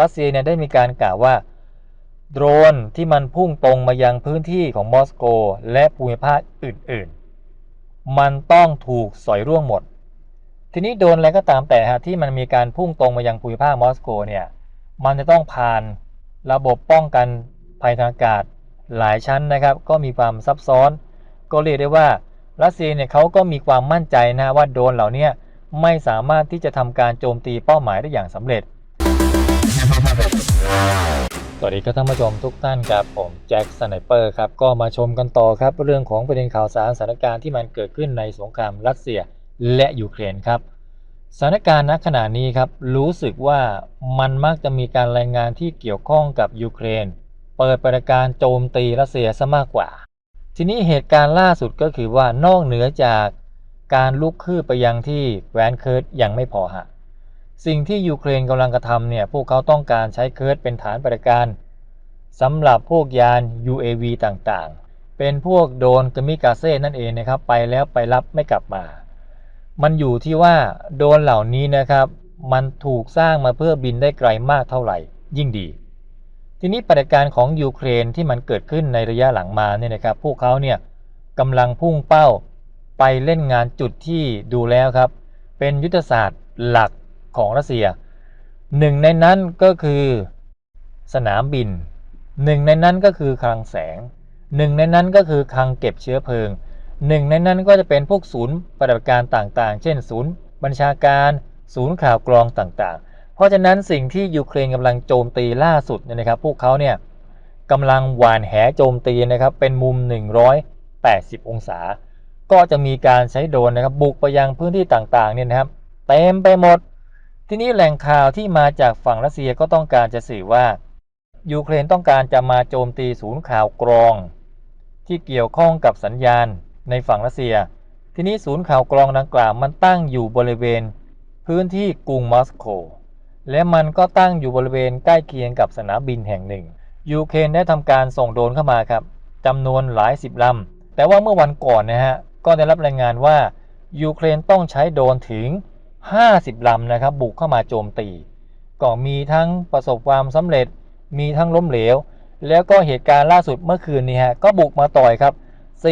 รัสเซียเนี่ยได้มีการกล่าวว่า โดรนที่มันพุ่งตรงมายังพื้นที่ของมอสโก และภูมิภาคอื่นๆ มันต้องถูกสอยร่วงหมด ทีนี้โดรนอะไรก็ตามแต่ฮะที่มันมีการพุ่งตรงมายังภูมิภาคมอสโกเนี่ยมันจะต้องผ่านระบบป้องกันภัยทางอากาศหลายชั้นนะครับ ก็มีความซับซ้อน ก็เรียกได้ว่ารัสเซียเนี่ยเขาก็มีความมั่นใจนะว่าโดรนเหล่านี้ไม่สามารถที่จะทำการโจมตีเป้าหมายได้อย่างสำเร็จ สวัสดีครับท่านผู้ชมทุกท่านครับผมแจ็คสไนเปอร์ครับก็มาชมกันต่อครับเรื่องของประเด็นข่าวสารสถานการณ์ที่มันเกิดขึ้นในสงครามรัสเซียและยูเครนครับสถานการณ์ณขณะนี้ครับรู้สึกว่ามันมักจะมีการรายงานที่เกี่ยวข้องกับยูเครน เปิดปฏิการโจมตีรัสเซียซะมากกว่า ทีนี้เหตุการณ์ล่าสุดก็คือว่านอกเหนือจากการลุกคืบไปยังที่แวนเคิร์ดยังไม่พอฮะ สิ่งที่ยูเครนกำลังกระทำเนี่ยพวกเขาต้องการใช้เคิร์ดเป็นฐานปฏิการสำหรับพวกยาน UAV ต่างๆ เป็นพวกโดนกมิกาเซ่นั่นเองนะครับ ไปแล้วไปรับไม่กลับมา มันอยู่ที่ว่าโดนเหล่านี้นะครับ มันถูกสร้างมาเพื่อบินได้ไกลมากเท่าไหร่ ยิ่งดี ทีนี้ปฏิการของยูเครนที่มันเกิดขึ้นในระยะหลังมาเนี่ยนะครับ พวกเขาเนี่ยกำลังพุ่งเป้าไปเล่นงานจุดที่ดูแล้วครับ เป็นยุทธศาสตร์หลัก ของรัสเซียหนึ่งในนั้นก็คือสนามบินหนึ่งในนั้นก็คือคลังแสงหนึ่งในนั้นก็คือคลังเก็บเชื้อเพลิงหนึ่งในนั้นก็จะเป็นพวกศูนย์ปฏิบัติการต่างๆ เช่น ศูนย์บัญชาการ ศูนย์ข่าวกรองต่างๆ เพราะฉะนั้นสิ่งที่ยูเครนกำลังโจมตีล่าสุดเนี่ยนะครับ พวกเขาเนี่ยกำลังหวานแหโจมตีนะครับเป็นมุม 180 องศา ก็จะมีการใช้โดรนนะครับบุกไปยังพื้นที่ต่างๆเนี่ยนะครับเต็มไปหมด ทีนี้แหล่งข่าวที่มาจากฝั่งรัสเซียก็ต้องการจะสื่อว่า ยูเครนต้องการจะมาโจมตีศูนย์ข่าวกรอง ที่เกี่ยวข้องกับสัญญาณในฝั่งรัสเซีย ทีนี้ศูนย์ข่าวกรองดังกล่าวมันตั้งอยู่บริเวณ พื้นที่กรุงมอสโก และมันก็ตั้งอยู่บริเวณใกล้เคียงกับสนามบินแห่งหนึ่ง ยูเครนได้ทำการส่งโดรนเข้ามาครับจำนวนหลายสิบลำแต่ว่าเมื่อวันก่อนนะฮะก็ได้รับรายงานว่ายูเครนต้องใช้โดรนถึง 50ลำนะครับ บุกเข้ามาโจมตี ก็มีทั้งประสบความสำเร็จ มีทั้งล้มเหลว แล้วก็เหตุการณ์ล่าสุดเมื่อคืนนี้ฮะก็บุกมาต่อยครับ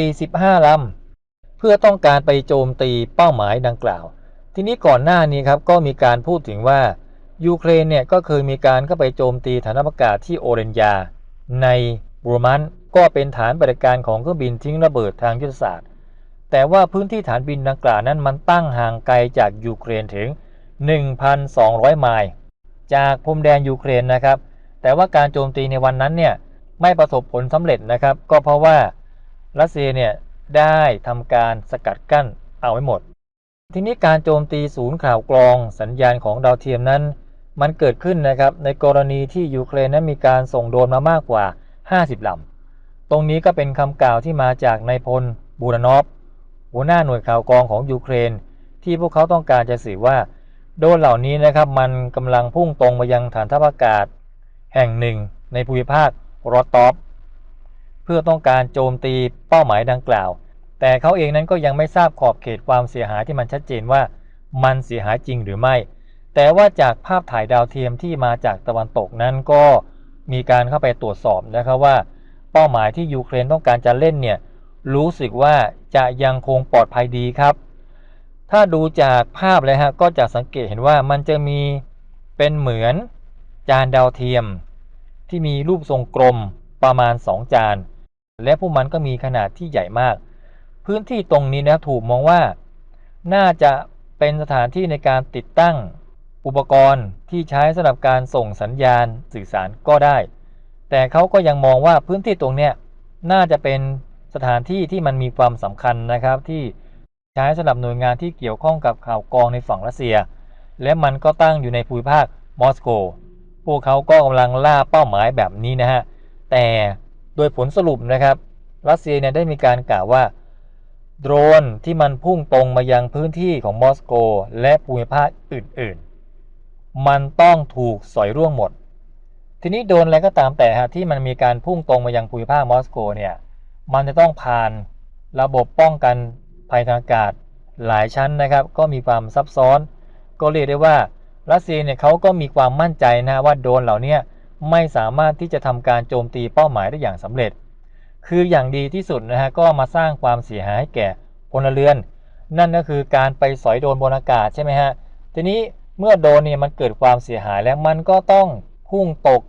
45ลำเพื่อต้องการไปโจมตีเป้าหมายดังกล่าว ทีนี้ก่อนหน้านี้ครับก็มีการพูดถึงว่ายูเครนเนี่ยก็เคยมีการเข้าไปโจมตีฐานอากาศที่โอเรนยา ในบูรมันก็เป็นฐานปฏิการของเครื่องบินทิ้งระเบิดทางยุทธศาสตร์ แต่ว่าพื้นที่ฐานบินดังกล่าวนั้นมันตั้งห่างไกลจากยูเครนถึง 1,200 ไมล์ จากพรมแดนยูเครนนะครับ แต่ว่าการโจมตีในวันนั้นเนี่ยไม่ประสบผลสำเร็จนะครับ ก็เพราะว่ารัสเซียเนี่ยได้ทำการสกัดกั้นเอาไว้หมด ทีนี้การโจมตีศูนย์ข่าวกรองสัญญาณของดาวเทียมนั้น มันเกิดขึ้นนะครับในกรณีที่ยูเครนนั้นมีการส่งโดรนมามากกว่า 50ลำตรงนี้ก็เป็นคำกล่าวที่มาจากนายพลบูรนอฟ หัวหน้าหน่วยข่าวกรองของยูเครน ที่พวกเขาต้องการจะสื่อว่า โดนเหล่านี้นะครับมันกำลังพุ่งตรงมายังฐานทัพอากาศ แห่งหนึ่งในภูมิภาครอตอฟเพื่อต้องการโจมตีเป้าหมายดังกล่าว แต่เขาเองนั้นก็ยังไม่ทราบขอบเขตความเสียหายที่มันชัดเจนว่ามันเสียหายจริงหรือไม่ แต่ว่าจากภาพถ่ายดาวเทียมที่มาจากตะวันตกนั้นก็มีการเข้าไปตรวจสอบนะครับว่า เป้าหมายที่ยูเครนต้องการจะเล่นเนี่ย รู้สึกว่าจะยังคงปลอดภัยดีครับ ถ้าดูจากภาพเลยฮะก็จะสังเกตเห็นว่ามันจะมีเป็นเหมือนจานดาวเทียม ที่มีรูปทรงกลมประมาณ 2 จาน และพวกมันก็มีขนาดที่ใหญ่มาก พื้นที่ตรงนี้นะถูกมองว่า น่าจะเป็นสถานที่ในการติดตั้งอุปกรณ์ที่ใช้สำหรับการส่งสัญญาณสื่อสารก็ได้ แต่เขาก็ยังมองว่าพื้นที่ตรงเนี้ยน่าจะเป็น สถานที่ที่มันมีความสำคัญนะครับที่ใช้สำหรับหน่วยงานที่เกี่ยวข้องกับข่าวกรองในฝั่งรัสเซีย และมันก็ตั้งอยู่ในภูมิภาคมอสโก พวกเขาก็กำลังล่าเป้าหมายแบบนี้นะฮะ แต่โดยผลสรุปนะครับ รัสเซียเนี่ยได้มีการกล่าวว่า โดรนที่มันพุ่งตรงมายังพื้นที่ของมอสโก และภูมิภาคอื่นๆ มันต้องถูกสอยร่วงหมด ทีนี้โดรนอะไรก็ตามแต่ฮะที่มันมีการพุ่งตรงมายังภูมิภาคมอสโกเนี่ย มันจะต้องผ่านระบบป้องกันภัยทางอากาศหลายชั้นนะครับ ก็มีความซับซ้อน ก็เรียกได้ว่ารัสเซียเนี่ยเขาก็มีความมั่นใจนะว่าโดนเหล่านี้ไม่สามารถที่จะทำการโจมตีเป้าหมายได้อย่างสำเร็จ คืออย่างดีที่สุดนะฮะก็มาสร้างความเสียหายให้แก่พลเรือน นั่นก็คือการไปสอยโดนบนอากาศใช่ไหมฮะทีนี้เมื่อโดนเนี่ยมันเกิดความเสียหายแล้วมันก็ต้องพุ่งตก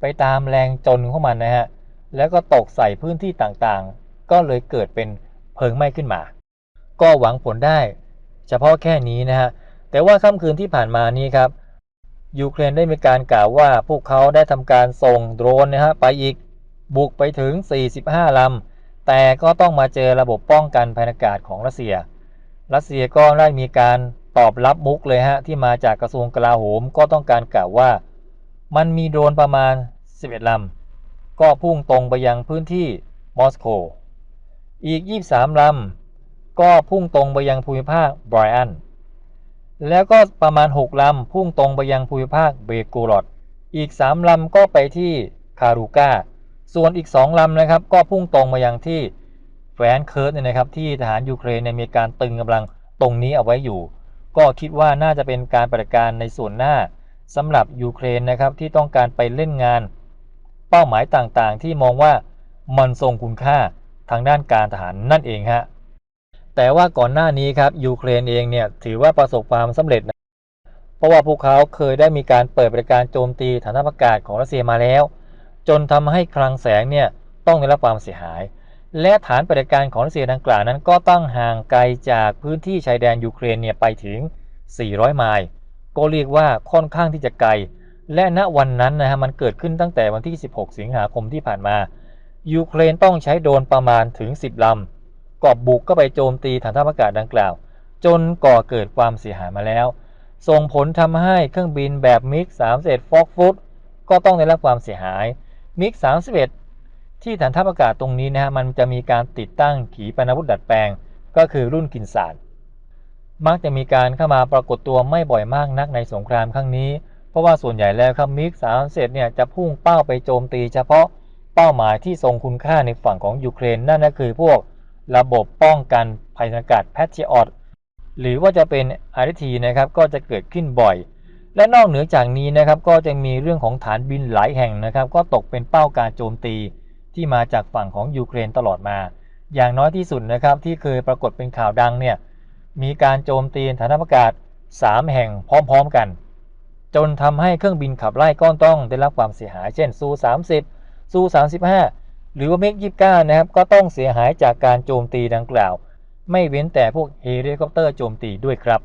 ไปตามแรงจนของมันนะฮะ แล้วก็ตกใส่พื้นที่ต่างๆ ก็เลยเกิดเป็นเพลิงไหม้ขึ้นมา ก็หวังผลได้ เฉพาะแค่นี้นะฮะ แต่ว่าค่ำคืนที่ผ่านมานี้ครับ ยูเครนได้มีการกล่าวว่าพวกเขาได้ทำการส่งโดรนนะฮะไปอีกบุกไปถึง 45 ลำ แต่ก็ต้องมาเจอระบบป้องกันภัยอากาศของรัสเซีย รัสเซียก็ได้มีการตอบรับมุกเลยฮะที่มาจากกระทรวงกลาโหมก็ต้องการกล่าวว่า มันมีโดรนประมาณ 11 ลำ ก็พุ่งตรงไปยังพื้นที่มอสโก อีก 23ลำก็พุ่งตรงไปยังภูมิภาคไบรอัน แล้วก็ประมาณ 6ลำพุ่งตรงไปยังภูมิภาคเบโกรอดอีก 3ลำก็ไปที่คารูกาส่วนอีก 2ลำนะครับ ก็พุ่งตรงมายังที่แฟนเคิร์ดเนี่ยนะครับ ที่ทหารยูเครนมีการตึงกำลังตรงนี้เอาไว้อยู่ ก็คิดว่าน่าจะเป็นการปฏิการในส่วนหน้าสำหรับยูเครนนะครับที่ต้องการไปเล่นงาน เป้าหมายต่างๆ ที่มองว่ามันทรงคุณค่าทางด้านการทหารนั่นเองฮะแต่ว่าก่อนหน้านี้ครับยูเครนเองเนี่ยถือว่าประสบความสำเร็จนะเพราะว่าพวกเขาเคยได้มีการเปิดบริการโจมตีฐานทัพอากาศของรัสเซียมาแล้ว จนทำให้คลังแสงเนี่ยต้องได้รับความเสียหาย และฐานปฏิบัติการของรัสเซียดังกล่าวนั้นก็ตั้งห่างไกลจากพื้นที่ชายแดนยูเครนเนี่ยไปถึง 400 ไมล์ก็เรียกว่าค่อนข้างที่จะไกล และณวันนั้นนะฮะมันเกิดขึ้นตั้งแต่วันที่ 16 สิงหาคมที่ผ่านมา ยูเครนต้องใช้โดรนประมาณถึง 10 ลำก็บุกก็ไปโจมตีฐานทัพอากาศดังกล่าว จนก่อเกิดความเสียหายมาแล้ว ส่งผลทำให้เครื่องบินแบบมิก31ฟอกฟุตก็ต้องได้รับความเสียหายมิก31 ที่ฐานทัพอากาศตรงนี้นะฮะมันจะมีการติดตั้งขีปนาวุธดัดแปลง ก็คือรุ่นกินสารมักจะมีการเข้ามาปรากฏตัวไม่บ่อยมากนักในสงครามครั้งนี้ ราะว่าส่วนใหญ่แล้วครับมิก31เนี่ยจะพุ่งเป้าไปโจมตี เฉพาะเป้าหมายที่ทรงคุณค่าในฝั่งของยูเครนนั่นก็คือพวกระบบป้องกันภัยอากาศแพทริออตหรือว่าจะเป็นอาร์ทีนะครับก็จะเกิดขึ้นบ่อย และนอกเหนือจากนี้นะครับก็จะมีเรื่องของฐานบินหลายแห่งนะครับ ก็ตกเป็นเป้าการโจมตีที่มาจากฝั่งของยูเครนตลอดมา อย่างน้อยที่สุดนะครับที่เคยปรากฏเป็นข่าวดังเนี่ยมีการโจมตีฐานอากาศ 3 แห่งพร้อมๆกัน จนทำให้เครื่องบินขับไล่ก้อนต้องได้รับความเสียหาย เช่นซู30ซู35 หรือว่าเมก29 นะครับ ก็ต้องเสียหายจากการโจมตีดังกล่าว ไม่เว้นแต่พวกเฮลิคอปเตอร์โจมตีด้วยครับ